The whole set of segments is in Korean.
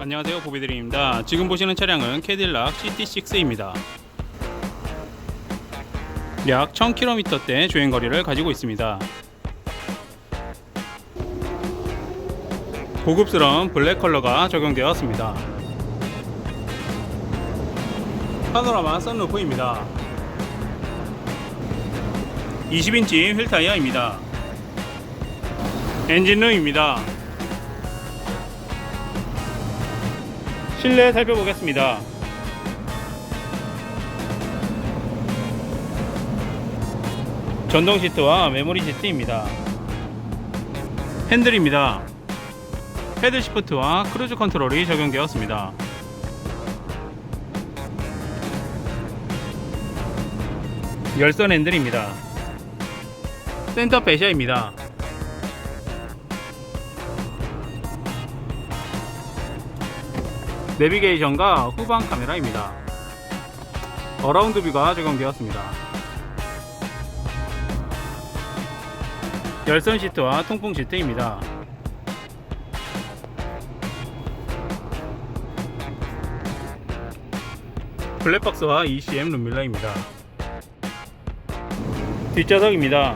안녕하세요 보비드림입니다. 지금 보시는 차량은 캐딜락 CT6입니다. 약 1000km대 주행거리를 가지고 있습니다. 고급스러운 블랙 컬러가 적용되었습니다. 파노라마 썬루프입니다. 20인치 휠 타이어입니다. 엔진룸입니다 실내 살펴보겠습니다. 전동 시트와 메모리 시트입니다. 핸들입니다. 패들 시프트와 크루즈 컨트롤이 적용되었습니다. 열선 핸들입니다. 센터 배시아입니다. 내비게이션과 후방 카메라입니다. 어라운드 뷰가 적용되었습니다. 열선 시트와 통풍 시트입니다. 블랙박스와 ECM 룸밀러입니다. 뒷좌석입니다.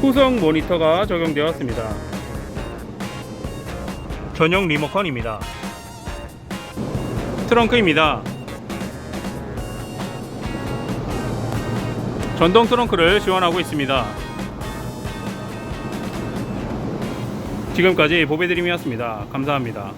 후성 모니터가 적용되었습니다. 전용 리모컨입니다. 트렁크입니다. 전동 트렁크를 지원하고 있습니다. 지금까지 보배드림이었습니다. 감사합니다.